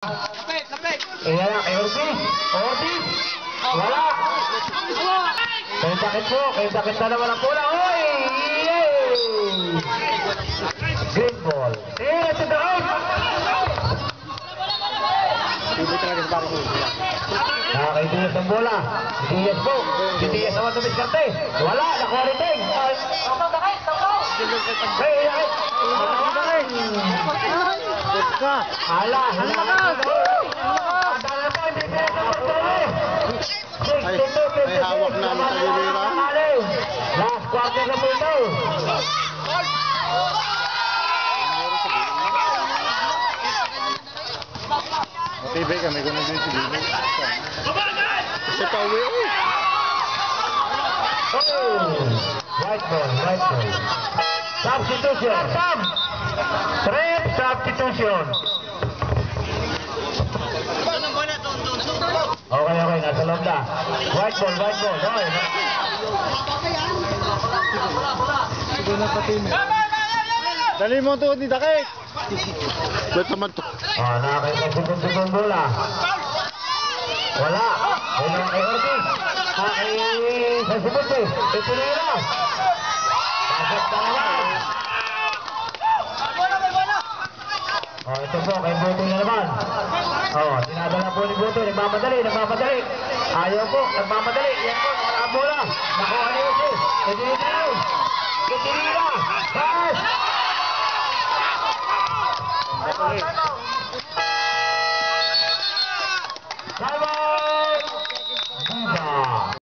Iya. Wala. Kay sakit po, kay sakit na naman ang bola. Oy! Yay! Green ball. Eh, to the Diaz ang bola. Wala, hey, Ala, Ay, may hawak na ang tagilira. Last quarter na po ito. Matibay kami kung nandun si Bino. Kasi pauwi eh. Oh, white ball, white ball. Substitution. Sub. Trip substitution. Okay, okay, nasa loob na. White ball, white ball. Okay. Dali mo to ni Dakek. Ba't naman to? Oh, nakakipagsusunod bola. Wala. Wala kay Ortiz. Ah, kay Sasibuti. Ito nila. Pasok na naman. Oh, ito po, kay Buto na naman. Oh, dinadala po ni Buto. Nagmamadali, nagmamadali. Ayaw po, nagmamadali. Yan po, wala ang bola. Nakuha ni Jose. Ito nila. Ito nila. Pass.